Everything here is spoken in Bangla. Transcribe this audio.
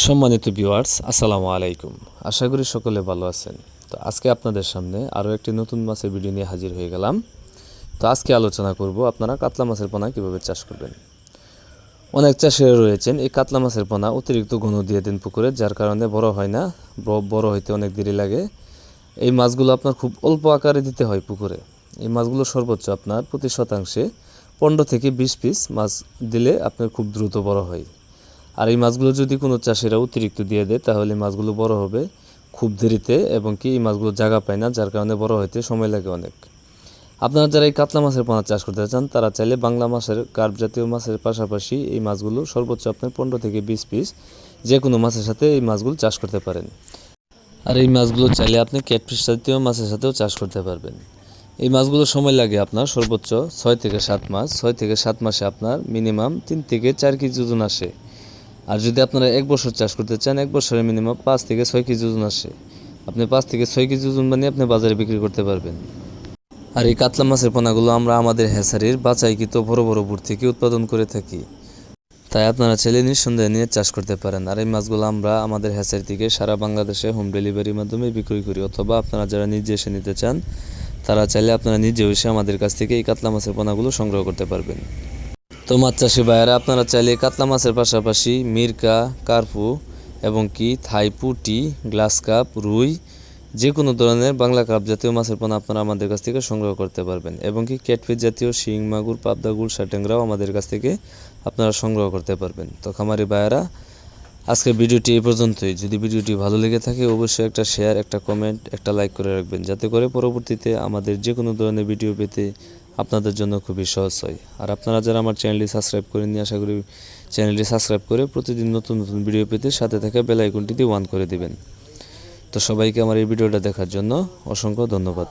সম্মানিত ভিউয়ার্স, আসসালামু আলাইকুম। আশা করি সকলে ভালো আছেন। তো আজকে আপনাদের সামনে আরও একটি নতুন মাছের ভিডিও নিয়ে হাজির হয়ে গেলাম। তো আজকে আলোচনা করব আপনারা কাতলা মাছের পোনা কীভাবে চাষ করবেন। অনেক চাষিরা রয়েছেন, এই কাতলা মাছের পোনা অতিরিক্ত ঘন দিয়ে দেন পুকুরে, যার কারণে বড় হয় না বড় হইতে অনেক দেরি লাগে। এই মাছগুলো আপনার খুব অল্প আকারে দিতে হয় পুকুরে। এই মাছগুলো সর্বোচ্চ আপনার প্রতি শতাংশে পনেরো থেকে বিশ পিস মাছ দিলে আপনার খুব দ্রুত বড় হয়। আর এই মাছগুলো যদি কোনো চাষিরা অতিরিক্ত দিয়ে দেয়, তাহলে মাছগুলো বড় হবে খুব দেরিতে এবং কি এই মাছগুলো জায়গা পায় না, যার কারণে বড় হইতে সময় লাগে অনেক। আপনারা যারা এই কাতলা মাছের পোনা চাষ করতে চান, তারা চাইলে বাংলা মাছের, কার্প জাতীয় মাছের পাশাপাশি এই মাছগুলো সর্বোচ্চ আপনার পনেরো থেকে বিশ পিস যে কোনো মাছের সাথে এই মাছগুলো চাষ করতে পারেন। আর এই মাছগুলো চাইলে আপনি ক্যাটফিশ জাতীয় মাছের সাথেও চাষ করতে পারবেন। এই মাছগুলো সময় লাগে আপনার সর্বোচ্চ ছয় থেকে সাত মাস, ছয় থেকে সাত মাসে আপনার মিনিমাম তিন থেকে চার কেজি ওজন আসে। আর যদি আপনারা এক বছর চাষ করতে চান, এক বছরে মিনিমাম পাঁচ থেকে ছয় কেজি ওজন আসে। আপনি পাঁচ থেকে ছয় কেজি ওজন বানিয়ে আপনি বাজারে বিক্রি করতে পারবেন। আর এই কাতলা মাছের পোনাগুলো আমরা আমাদের হ্যাসারির বাছাইকৃত বড় বড় বুট থেকে উৎপাদন করে থাকি। তাই আপনারা ছেলে নিঃসন্দেহে নিয়ে চাষ করতে পারেন। আর এই মাছগুলো আমরা আমাদের হ্যাচারি থেকে সারা বাংলাদেশে হোম ডেলিভারির মাধ্যমে বিক্রি করি। অথবা আপনারা যারা নিজে এসে নিতে চান, তারা চাইলে আপনারা নিজেও এসে আমাদের কাছ থেকে এই কাতলা মাছের পোনাগুলো সংগ্রহ করতে পারবেন। তো মাছ চাষি ভাইয়েরা, আপনারা চাইলে কাতলা মাছের পাশাপাশি মিরকা, কার্পু এবং কি থাই পুটি, গ্লাস কাপ, রুই যে কোনো ধরনের বাংলা কাপ জাতীয় মাছের পোনা আপনারা আমাদের কাছ থেকে সংগ্রহ করতে পারবেন এবং কি ক্যাটফিস জাতীয় শিং, মাগুর, পাবদা, গুড় সাটেংরাও আমাদের কাছ থেকে আপনারা সংগ্রহ করতে পারবেন। তো খামারি ভাইয়েরা, আজকের ভিডিওটি এই পর্যন্তই। যদি ভিডিওটি ভালো লেগে থাকে, অবশ্যই একটা শেয়ার একটা কমেন্ট একটা লাইক করে রাখবেন। যাতে করে পরবর্তীতে আমাদের যে কোনো ধরনের ভিডিও পেতে আপনাদের জন্য খুবই সহজ হয়। আর আপনারা যারা আমার চ্যানেলটি সাবস্ক্রাইব করেননি, আশা করি চ্যানেলটি সাবস্ক্রাইব করে প্রতিদিন নতুন নতুন ভিডিও পেতে সাথে থাকা বেল আইকনটিতে ওয়ান করে দিবেন। তো সবাইকে আমার এই ভিডিওটা দেখার জন্য অসংখ্য ধন্যবাদ।